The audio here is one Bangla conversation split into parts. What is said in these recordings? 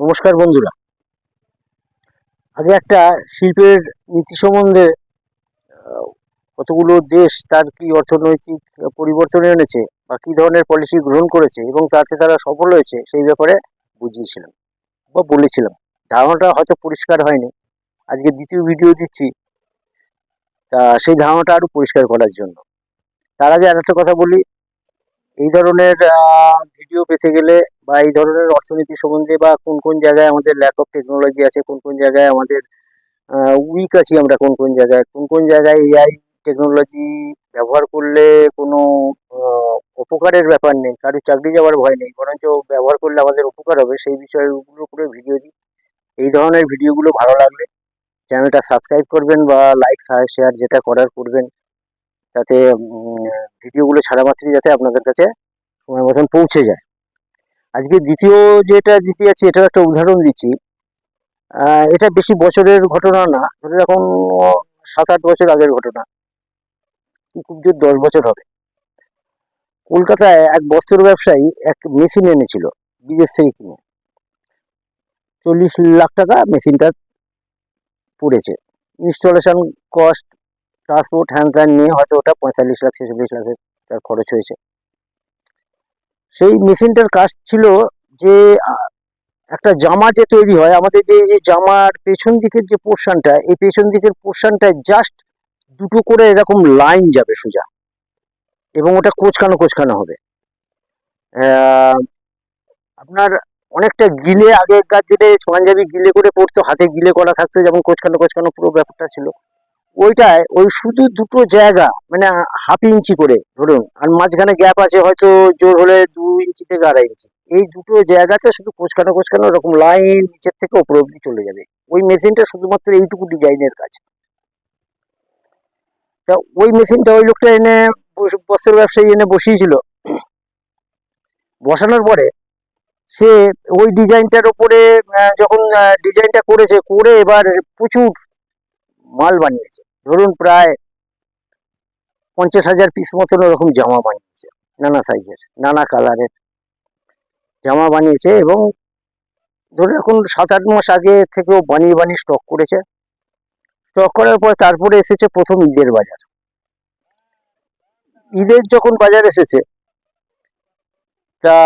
নমস্কার বন্ধুরা। আগে একটা শিল্পের নীতি সম্বন্ধে কতগুলো দেশ তার কি অর্থনৈতিক পরিবর্তন এনেছে বা কি ধরনের পলিসি গ্রহণ করেছে এবং তাতে তারা সফল হয়েছে সেই ব্যাপারে বুঝিয়েছিলাম বা বলেছিলাম। ধারণাটা হয়তো পরিষ্কার হয়নি। আজকে দ্বিতীয় ভিডিও দিচ্ছি। তা সেই ধারণাটা আরও পরিষ্কার করার জন্য। তার আগে আরেকটা কথা বলি। এই ধরনের ভিডিও পেতে গেলে বা এই ধরনের অর্থনীতি সম্বন্ধে বা কোন কোন জায়গায় আমাদের ল্যাক অফ টেকনোলজি আছে কোন কোন জায়গায় আমাদের উইক আছি আমরা কোন কোন জায়গায় কোন কোন জায়গায় এআই টেকনোলজি ব্যবহার করলে কোনো আহ, অপকারের ব্যাপার নেই কারোর চাকরি যাওয়ার ভয় নেই বরঞ্চ ব্যবহার করলে আমাদের উপকার হবে সেই বিষয়গুলোর উপরে ভিডিও দিই। এই ধরনের ভিডিওগুলো ভালো লাগলে চ্যানেলটা সাবস্ক্রাইব করবেন বা লাইক শেয়ার যেটা করার করবেন যাতে ভিডিওগুলো ছাড়া মাত্রই যাতে আপনাদের কাছে সময় মতন পৌঁছে যায়। আজকে দ্বিতীয় যেটা দিতে যাচ্ছি এটার একটা উদাহরণ দিচ্ছি। এটা বেশি বছরের ঘটনা না, ধরে এখন সাত আট বছর আগের ঘটনা। খুব জোর দশ বছর হবে। কলকাতায় এক বস্ত্র ব্যবসায়ী এক মেশিন এনেছিল, বিদেশ থেকে কিনে। চল্লিশ লাখ টাকা মেশিনটা পড়েছে। ইনস্টলেশন কস্ট, ট্রান্সপোর্ট, হ্যান ত্যান নিয়ে হয়তো ওটা পঁয়তাল্লিশ লাখ, ছেচল্লিশ লাখের তার খরচ হয়েছে। সেই মেশিনটার কাজ ছিল যে, একটা জামা যে তৈরি হয়, আমাদের যে যে জামার পেছন দিকের যে পোর্শনটা, এই পেছন দিকের পোর্শনটায় জাস্ট দুটো করে এরকম লাইন যাবে সোজা। এবং ওটা কোচকানো কোচকানো হবে। আপনার অনেকটা গিলে, আগেকার দিনে পাঞ্জাবি গিলে করে পড়তো, হাতে গিলে করা থাকতো, যেমন কোচকানো কোচকানো পুরো ব্যাপারটা ছিল। ওইটায়, ওই শুধু দুটো জায়গা মানে হাফ ইঞ্চি করে, ধরুন। আর মাঝখানে গ্যাপ আছে হয়তো জোর হলে দু ইঞ্চি থেকে আড়াই ইঞ্চি। এই দুটো জায়গাতে শুধু কোচকানো কোচকানো, ওরকম লাইন নিচের থেকে ওপর অব্দি চলে যাবে। ওই মেশিনটা শুধুমাত্র এইটুকু ডিজাইনের কাজ। তা ওই মেশিনটা ওই লোকটা এনে বস- বস্ত্র ব্যবসায়ী এনে বসিয়েছিল। বসানোর পরে সে ওই ডিজাইনটার ওপরে যখন ডিজাইনটা করেছে, করে এবার প্রচুর মাল বানিয়েছে। ধরুন প্রায় পঞ্চাশ হাজার পিস মতন ওরকম জামা বানিয়েছে, নানা সাইজের নানা কালারের জামা বানিয়েছে এবং ধরুন এখন সাত আট মাস আগে থেকেও বানিয়ে বানিয়ে স্টক করেছে। স্টক করার পর তারপরে এসেছে প্রথম ঈদের বাজার। ঈদের যখন বাজার এসেছে, তা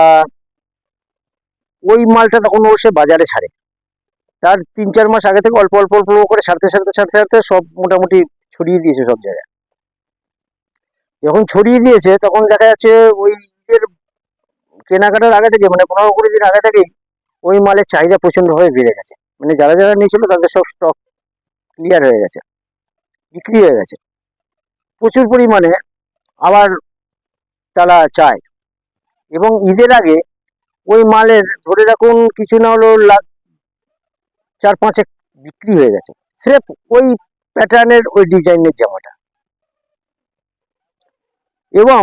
ওই মালটা তখন ও সে বাজারে ছাড়ে। তার তিন চার মাস আগে থেকে অল্প অল্প অল্প করে ছাড়তে ছাড়তে ছাড়তে ছাড়তে সব মোটামুটি ছড়িয়ে দিয়েছে সব জায়গায়। যখন ছড়িয়ে দিয়েছে, তখন দেখা যাচ্ছে ওই ঈদের কেনাকাটার আগে থেকে মানে পনেরো কুড়ি দিন আগে থেকেই ওই মালের চাহিদা প্রচণ্ডভাবে বেড়ে গেছে। মানে যারা যারা নিয়েছিল তাদের সব স্টক ক্লিয়ার হয়ে গেছে, বিক্রি হয়ে গেছে। প্রচুর পরিমাণে আবার তারা চায়। এবং ঈদের আগে ওই মালের, ধরে রাখুন কিছু না হলেও লাখ চার পাঁচেক বিক্রি হয়ে গেছে। স্রেফ ওই প্যাটার্নের, ওই ডিজাইনের জামাটা। এবং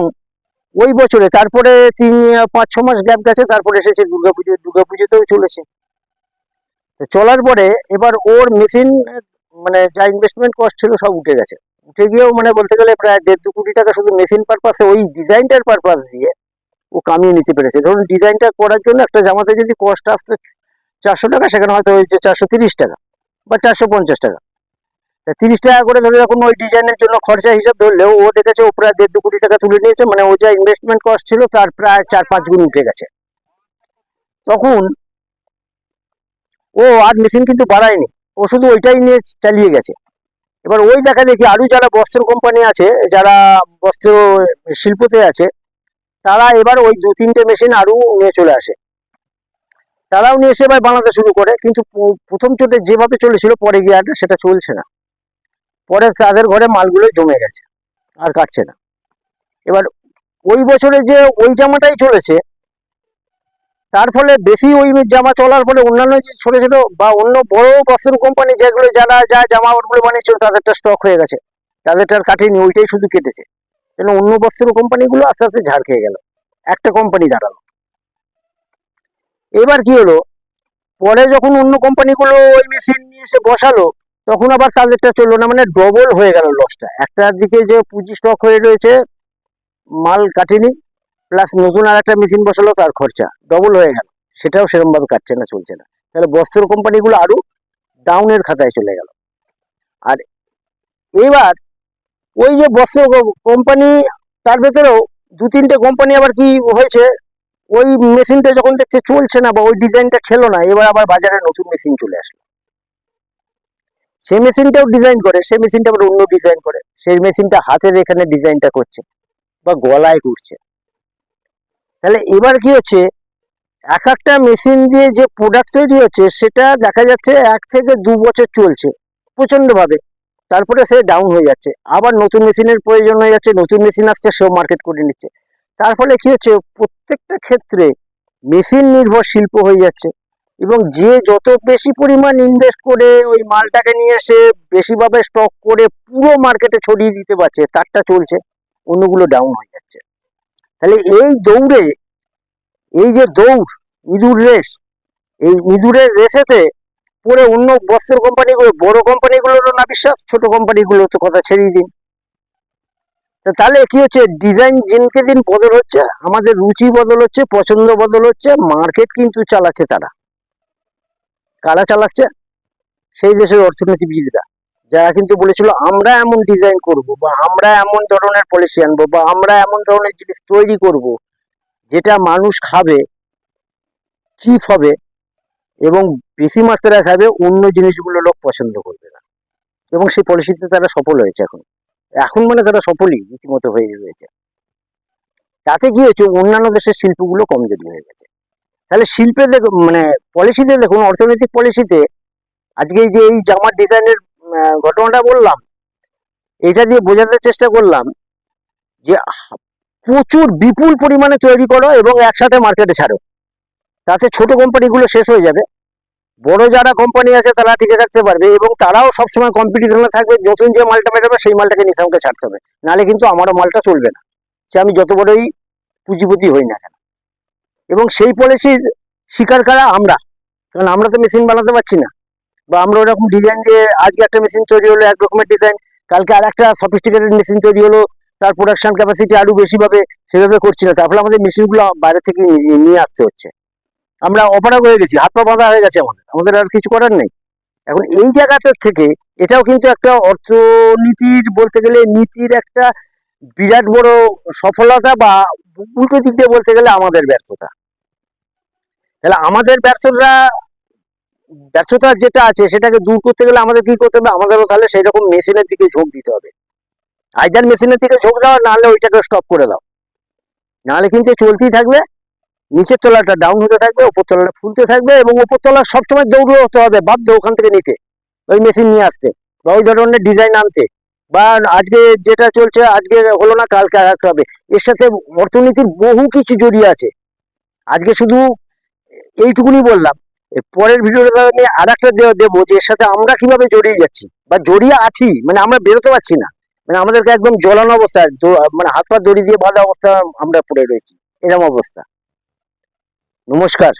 ওই বছরে, তারপরে তিন পাঁচ ছ মাস গ্যাপ গেছে, তারপরে এসেছে দুর্গাপুজো, দুর্গাপুজোতেও চলেছে। চলার পরে এবার ওর মেশিন মানে যা ইনভেস্টমেন্ট কস্ট ছিল সব উঠে গেছে। উঠে গিয়েও মানে বলতে গেলে প্রায় দেড় দু কোটি টাকা শুধু মেশিন পারপাসে ওই ডিজাইনটার পারপাস দিয়ে ও কামিয়ে নিতে পেরেছে। ধরুন ডিজাইনটা করার জন্য একটা জামাতে যদি কস্ট আসতো চারশো টাকা, সেখানে হয়তো হয়েছে চারশো তিরিশ টাকা বা চারশো পঞ্চাশ টাকা। তিরিশ টাকা করে ধরে যখন ওই ডিজাইনের জন্য খরচা হিসাব ধরলেও ও দেখেছে ও প্রায় দেড় দু কোটি টাকা তুলে নিয়েছে মানে ও যা ইনভেস্টমেন্ট কস্ট ছিল তার প্রায় চার পাঁচ গুণ উঠে গেছে। তখন ও আর মেশিন কিন্তু বাড়ায়নি, ও শুধু ওইটাই নিয়ে চালিয়ে গেছে। এবার ওই দেখা দেখি আরও যারা বস্ত্র কোম্পানি আছে, যারা বস্ত্র শিল্পতে আছে, তারা এবার ওই দু তিনটে মেশিন আরও নিয়ে চলে আসে। তারাও নিয়ে এসে এবার বানাতে শুরু করে, কিন্তু প্রথম চোটে যেভাবে চলেছিল পরে গিয়ে আর সেটা চলছে না। পরে তাদের ঘরে মালগুলো জমে গেছে, আর কাটছে না। এবার ওই বছরে যে ওই জামাটাই চলেছে, তার ফলে বেশি ওই জামা চলার ফলে অন্যান্য যে ছোট ছোট বা অন্য বড় বস্ত্র কোম্পানি যেগুলো যারা যা জামা ওগুলো বানিয়েছিল, তাদেরটা স্টক হয়ে গেছে। তাদেরটা আর কাটেনি, ওইটাই শুধু কেটেছে। কেন অন্য বস্ত্র কোম্পানিগুলো আস্তে আস্তে ঝাড় খেয়ে গেল। একটা কোম্পানি দাঁড়াল। এবার কি হলো? পরে যখন অন্য কোম্পানিগুলো ওই মেশিন নিয়ে এসে বসালো, তখন আবার তাদেরটা চলল না মানে ডবল হয়ে গেল লসটা একটার দিকে যে পুঁজি স্টক হয়ে রয়েছে, মাল কাটেনি প্লাস নতুন আর একটা মেশিন বসালো, তার খরচা ডবল হয়ে গেল। সেটাও সেরকম ভাবে কাটছে না, চলছে না। তাহলে বস্ত্র কোম্পানিগুলো আরও ডাউনের খাতায় চলে গেল। আর এবার ওই যে বস্ত্র কোম্পানি, তার ভেতরেও দু তিনটে কোম্পানি আবার কি হয়েছে ওই মেশিনটা যখন দেখছে চলছে না বা ওই ডিজাইনটা খেলো না, এবার আবার বাজারে নতুন মেশিন চলে আসলো। সেই মেশিনটাও ডিজাইন করে সেই মেশিনটা আবার অন্য ডিজাইন করে। সেই মেশিনটা হাতের এখানে ডিজাইনটা করছে বা গলায় করছে তাহলে এবার কি হচ্ছে? এক একটা মেশিন দিয়ে যে প্রোডাক্ট তৈরি হচ্ছে, সেটা দেখা যাচ্ছে এক থেকে দু বছর চলছে প্রচন্ডভাবে তারপরে সে ডাউন হয়ে যাচ্ছে। আবার নতুন মেশিনের প্রয়োজন হয়ে যাচ্ছে, নতুন মেশিন আসছে, সেও মার্কেট করে নিচ্ছে। তার ফলে কি হচ্ছে? প্রত্যেকটা ক্ষেত্রে মেশিন নির্ভর শিল্প হয়ে যাচ্ছে এবং যে যত বেশি পরিমাণ ইনভেস্ট করে ওই মালটাকে নিয়ে এসে বেশিভাবে স্টক করে পুরো মার্কেটে ছড়িয়ে দিতে পারছে, তারটা চলছে, অন্যগুলো ডাউন হয়ে যাচ্ছে। তাহলে এই দৌড়ে, এই যে দৌড়, ইঁদুর রেস এই ইঁদুরের রেসেতে পরে অন্য বস্ত্র কোম্পানিগুলো বড় কোম্পানিগুলোরও না বিশ্বাস, ছোট কোম্পানিগুলো তো কথা ছেড়েই দিন। তাহলে কি হচ্ছে? ডিজাইন দিনকে দিন বদল হচ্ছে, আমাদের রুচি বদল হচ্ছে, পছন্দ বদল হচ্ছে মার্কেট কিন্তু চালাচ্ছে তারা। কারা চালাচ্ছে? সেই দেশের অর্থনীতিবিদরা। যারা কিন্তু বলেছিল, আমরা এমন ডিজাইন করব বা আমরা এমন ধরনের পলিসি আনব বা আমরা এমন ধরনের জিনিস তৈরি করব যেটা মানুষ খাবে চিপ হবে এবং বেশি মাত্রায় খাবে, অন্য জিনিসগুলো লোক পছন্দ করবে না। এবং সেই পলিসিতে তারা সফল হয়েছে এখন। এখন মানে তারা সফলই, রীতিমতো হয়ে রয়েছে। তাতে কি হয়েছে, অন্যান্য দেশের শিল্পগুলো কমজোরি হয়ে গেছে। তাহলে শিল্পে মানে পলিসিতে দেখুন, অর্থনৈতিক পলিসিতে আজকে যে এই জামার ডিজাইনের ঘটনাটা বললাম, এটা দিয়ে বোঝাতে চেষ্টা করলাম যে প্রচুর বিপুল পরিমাণে তৈরি করো এবং একসাথে মার্কেটে ছাড়ো। তাতে ছোট কোম্পানিগুলো শেষ হয়ে যাবে। বড় যারা কোম্পানি আছে তারা টিকে থাকতে পারবে এবং তারাও সবসময় কম্পিটিশনে থাকবে। নতুন যে মালটা বেরোবে, সেই মালটাকে নিচে আমাকে ছাড়তে হবে। নাহলে কিন্তু আমারও মালটা চলবে না। সে আমি যত বড়ই পুঁজিপতি হই না কেন? এবং সেই পলিসির শিকার করা? আমরা। কারণ আমরা তো মেশিন বানাতে পারছি না। বা আমরা ওরকম ডিজাইন দিয়ে আজকে একটা মেশিন তৈরি হলো, এক রকমের ডিজাইন কালকে আর একটা সফিস্টিকেটেড মেশিন তৈরি হলো, তার প্রোডাকশন ক্যাপাসিটি আরও বেশি ভাবে সেভাবে করছি না। তারপরে আমাদের মেশিনগুলো বাইরে থেকে নিয়ে আসতে হচ্ছে। আমরা অপারগ হয়ে গেছি, হাত পা বাঁধা হয়ে গেছে আমাদের আমাদের আর কিছু করার নেই। এখন এই জায়গাটা থেকে এটাও কিন্তু একটা অর্থনীতির বলতে গেলে নীতির একটা বিরাট বড় সফলতা বা উল্টো দিক দিয়ে বলতে গেলে আমাদের ব্যর্থতা। তাহলে আমাদের ব্যর্থতা ব্যর্থতা যেটা আছে সেটাকে দূর করতে গেলে আমাদের কি করতে হবে? আমাদেরও তাহলে সেই রকম মেশিনের দিকে ঝোঁক দিতে হবে। আইদার মেশিনের দিকে ঝোঁক দাও নাহলে ওইটাকে স্টপ করে দাও। নাহলে কিন্তু চলতেই থাকবে। নিচের তলাটা ডাউন হতে থাকবে ওপর তলাটা ফুলতে থাকবে এবং ওপর তলা সবসময় দৌড়ে হতে হবে, বাধ্য ওখান থেকে নিতে। ওই মেশিন নিয়ে আসতে বা ওই ধরনের ডিজাইন আনতে। বা আজকে যেটা চলছে, আজকে হলো না, কালকে আর একটা হবে। এর সাথে অর্থনীতির বহু কিছু জড়িয়ে আছে। আজকে শুধু এইটুকুনি বললাম। পরের ভিডিওটা আমি আর একটা দেবো যে এর সাথে আমরা কীভাবে জড়িয়ে যাচ্ছি বা জড়িয়ে আছি মানে আমরা বেরোতে পারছি না। মানে আমাদেরকে একদম জ্বলানো অবস্থা মানে হাত পা দড়ি দিয়ে বাঁধা অবস্থা আমরা পড়ে রয়েছি। এরকম অবস্থা। নমস্কার।